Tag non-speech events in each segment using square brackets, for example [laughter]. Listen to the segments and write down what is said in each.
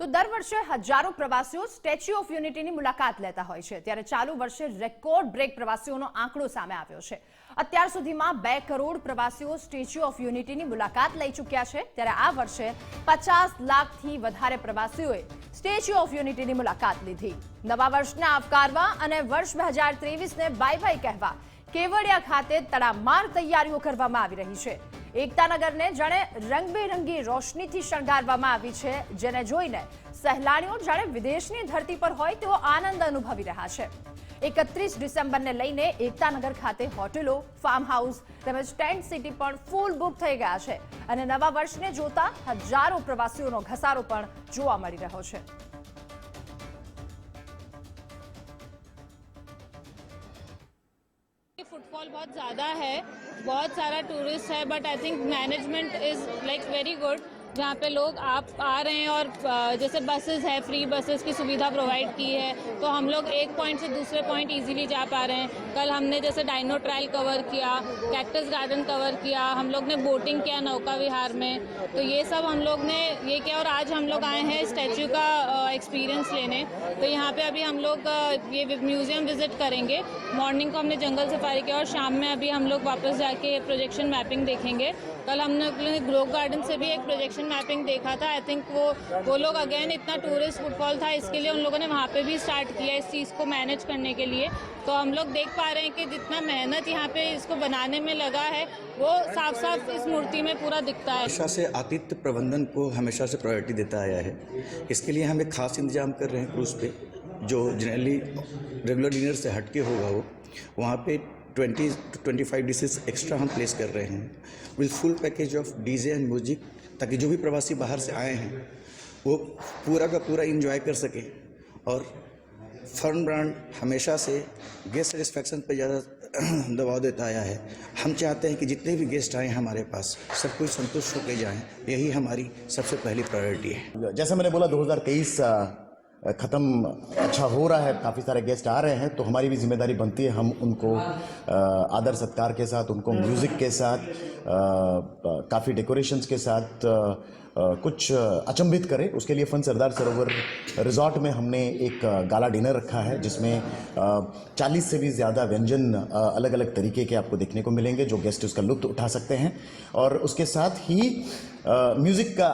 તો દર વર્ષે હજારો પ્રવાસીઓ સ્ટેચ્યુ ઓફ યુનિટીની મુલાકાત લેતા હોય છે. ત્યારે ચાલુ વર્ષે રેકોર્ડ બ્રેક પ્રવાસીઓનો આંકડો સામે આવ્યો છે. અત્યાર સુધીમાં બે કરોડ પ્રવાસીઓ સ્ટેચ્યુ ઓફ યુનિટીની મુલાકાત લઈ ચૂક્યા છે. ત્યારે આ વર્ષે પચાસ લાખથી વધારે પ્રવાસીઓએ સ્ટેચ્યુ ઓફ યુનિટીની મુલાકાત લીધી. નવા વર્ષને આવકારવા અને વર્ષ બે હજાર ત્રેવીસને બાય બાય કહેવા કેવડિયા ખાતે તડામાર તૈયારીઓ કરવામાં આવી રહી છે. એકતાનગરને જાણે રંગબેરંગી રોશનીથી શણગારવામાં આવી છે, જેને જોઈને સહેલાણીઓ જાણે વિદેશની ધરતી પર હોય તેવો આનંદ અનુભવી રહ્યા છે. એકત્રીસ ડિસેમ્બરને લઈને એકતાનગર ખાતે હોટેલો ફાર્મ હાઉસ તેમજ ટેન્ટ સિટી પણ ફૂલ બુક થઈ ગયા છે અને નવા વર્ષને જોતા હજારો પ્રવાસીઓનો ઘસારો પણ જોવા મળી રહ્યો છે. बहुत ज़्यादा है बहुत सारा टूरिस्ट है but I think management is like very good जहाँ पे लोग आप आ रहे हैं और जैसे बसेस है फ्री बसेस की सुविधा प्रोवाइड की है तो हम लोग एक पॉइंट से दूसरे पॉइंट इजीली जा पा रहे हैं। कल हमने जैसे डाइनो ट्रायल कवर किया कैक्टस गार्डन कवर किया, हम लोग ने बोटिंग किया नौका विहार में। तो ये सब हम लोग ने ये किया और आज हम लोग आए हैं स्टैचू का एक्सपीरियंस लेने। तो यहाँ पे अभी हम लोग ये म्यूज़ियम विज़िट करेंगे। मॉर्निंग को हमने जंगल सफारी किया और शाम में अभी हम लोग वापस जाके प्रोजेक्शन मैपिंग देखेंगे। कल हम लोग ने ग्रो गार्डन से भी एक प्रोजेक्शन मैपिंग देखा था। आई थिंक वो वो लोग अगेन इतना टूरिस्ट फुटफॉल था, इसके लिए उन लोगों ने वहाँ पे भी स्टार्ट किया इस चीज़ को मैनेज करने के लिए। तो हम लोग देख पा रहे हैं कि जितना मेहनत यहाँ पे इसको बनाने में लगा है, वो साफ़ साफ़ इस मूर्ति में पूरा दिखता है। हमेशा से आतिथ्य प्रबंधन को हमेशा से प्रायोरिटी देता आया है। इसके लिए हम एक खास इंतज़ाम कर रहे हैं क्रूज़ पे, जो जनरली रेगुलर डिनर से हटके होगा वो। वहाँ पे 20 टू 25 डिशेस एक्स्ट्रा हम प्लेस कर रहे हैं। With full package of DJ and music ताकि जो भी प्रवासी बाहर से आए हैं वो पूरा का पूरा इन्जॉय कर सके। और फर्न ब्रांड हमेशा से गेस्ट सेटिस्फैक्शन पर ज़्यादा [clears throat] दबाव देता आया है। हम चाहते हैं कि जितने भी गेस्ट आए हमारे पास सब कुछ संतुष्ट होकर जाएँ। यही हमारी सबसे पहली प्रायोरिटी है। जैसे मैंने बोला 2023 आ, ख़त्म अच्छा हो रहा है, काफ़ी सारे गेस्ट आ रहे हैं तो हमारी भी ज़िम्मेदारी बनती है हम उनको आदर सत्कार के साथ, उनको म्यूज़िक के साथ काफ़ी डेकोरेशंस के साथ कुछ अचंभित करें। उसके लिए फन सरदार सरोवर रिजॉर्ट में हमने एक गाला डिनर रखा है जिसमें चालीस से भी ज़्यादा व्यंजन अलग अलग तरीके के आपको देखने को मिलेंगे जो गेस्ट उसका लुत्फ उठा सकते हैं। और उसके साथ ही म्यूज़िक का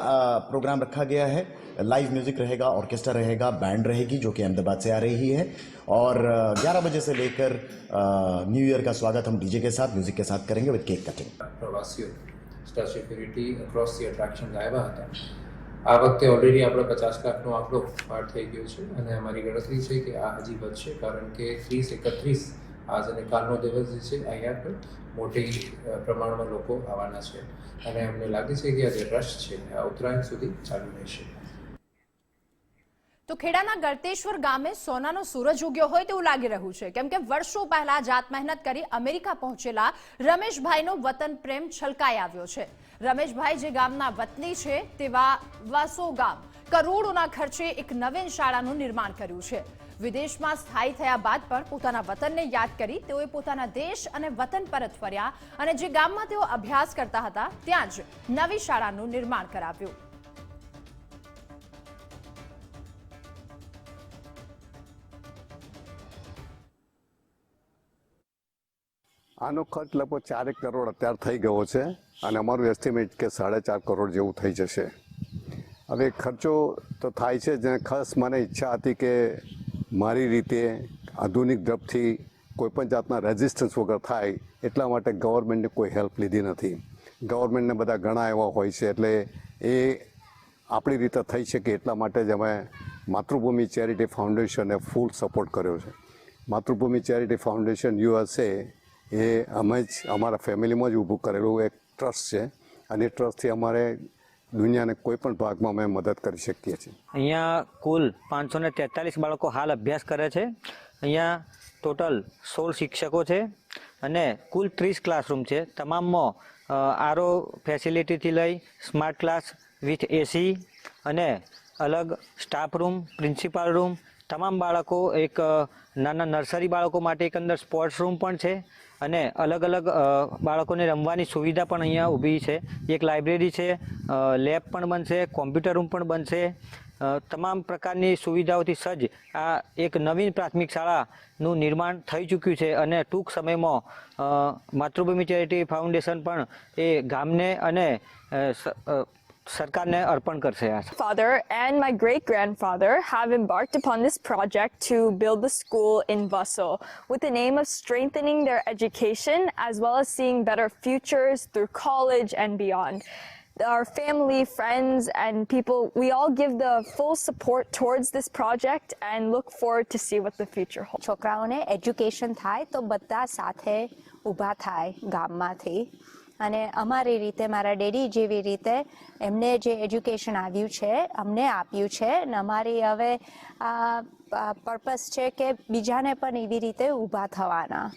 प्रोग्राम रखा गया है। लाइव म्यूज़िक रहेगा ऑर्केस्ट्रा रहेगा बैंड रहेगी जो कि अहमदाबाद से आ रही है। और अ, 11 बजे से लेकर न्यू ईयर का स्वागत हम डीजे के साथ म्यूज़िक के साथ करेंगे with cake cutting. Unity across the attractions આવ્યા હતા. આ વખતે ઓલરેડી આપણો પચાસ લાખનો આંકડો પાર થઈ ગયો છે અને અમારી ગણતરી છે કે આ હજી વધશે કારણ કે ત્રીસ એકત્રીસ આજ અને કાલનો દિવસ જે છે અહીંયા પણ મોટી પ્રમાણમાં લોકો આવવાના છે. અને અમને લાગે છે કે આ જે રશ છે આ ઉત્તરાયણ સુધી ચાલુ રહેશે. તો ખેડાના ગળતેશ્વર ગામે સોનાનો સૂરજ ઉગ્યો હોય તેવું લાગી રહ્યું છે. કેમ કે વર્ષો પહેલા જાત મહેનત કરી અમેરિકા પહોંચેલા રમેશભાઈનો વતન પ્રેમ છલકાઈ આવ્યો છે. રમેશભાઈ જે ગામના વતની છે તેવા વાસો ગામ કરોડોના ખર્ચે એક નવીન શાળાનું નિર્માણ કર્યું છે. વિદેશમાં સ્થાયી થયા બાદ પણ પોતાના વતનને યાદ કરી તેઓએ પોતાના દેશ અને વતન પરત ફર્યા અને જે ગામમાં તેઓ અભ્યાસ કરતા હતા, ત્યાં જ નવી શાળાનું નિર્માણ કરાવ્યું. આનો ખર્ચ લગભગ ચારેક કરોડ અત્યારે થઈ ગયો છે અને અમારું એસ્ટિમેટ કે સાડા ચાર કરોડ જેવું થઈ જશે. હવે ખર્ચો તો થાય છે, જેને ખાસ મને ઈચ્છા હતી કે મારી રીતે આધુનિક ઝડપથી કોઈપણ જાતના રેઝિસ્ટન્સ વગર થાય, એટલા માટે ગવર્મેન્ટને કોઈ હેલ્પ લીધી નથી. ગવર્મેન્ટને બધા ઘણા એવા હોય છે, એટલે એ આપણી રીતે થઈ શકે એટલા માટે જ અમે માતૃભૂમિ ચેરિટી ફાઉન્ડેશને ફૂલ સપોર્ટ કર્યો છે. માતૃભૂમિ ચેરિટી ફાઉન્ડેશન યુએસએ એ અમે જ, અમારા ફેમિલીમાં જ ઊભું કરેલું એક ટ્રસ્ટ છે. અને એ ટ્રસ્ટથી અમારે દુનિયાને કોઈ પણ ભાગમાં અમે મદદ કરી શકીએ છીએ. અહીંયા કુલ પાંચસો ને તેતાલીસ બાળકો હાલ અભ્યાસ કરે છે. અહીંયા ટોટલ સોળ શિક્ષકો છે અને કુલ ત્રીસ ક્લાસરૂમ છે. તમામમાં આરો ફેસિલિટીથી લઈ સ્માર્ટ ક્લાસ વિથ એસી અને અલગ સ્ટાફ રૂમ, પ્રિન્સિપાલ રૂમ તમામ બાળકો એક નાના નર્સરી બાળકો માટે એક અંદર સ્પોર્ટ્સ રૂમ પણ છે અને અલગ અલગ બાળકોને રમવાની સુવિધા પણ અહીંયા ઊભી છે. એક લાઇબ્રેરી છે લેબ પણ બનશે, કોમ્પ્યુટર રૂમ પણ બનશે. તમામ પ્રકારની સુવિધાઓથી સજ્જ આ એક નવીન પ્રાથમિક શાળાનું નિર્માણ થઈ ચૂક્યું છે અને ટૂંક સમયમાં માતૃભૂમિ ચેરિટી ફાઉન્ડેશન પણ એ ગામને અને સરકારને અર્પણ કરશે આ father and my great grandfather have embarked upon this project to build the school in Vassal with the aim of strengthening their education as well as seeing better futures through college and beyond. Our family, friends, and people, we all give the full support towards this project and look forward to see what the future holds. છોકરાઓને education થાય તો બધા સાથે ઊભા થાય ગામમાંથી અને અમારી રીતે, મારા ડેડી જેવી રીતે એમને જે એજ્યુકેશન આવ્યું છે, અમને આપ્યું છે અને અમારી હવે આ પર્પસ છે કે બીજાને પણ એવી રીતે ઊભા થવાના.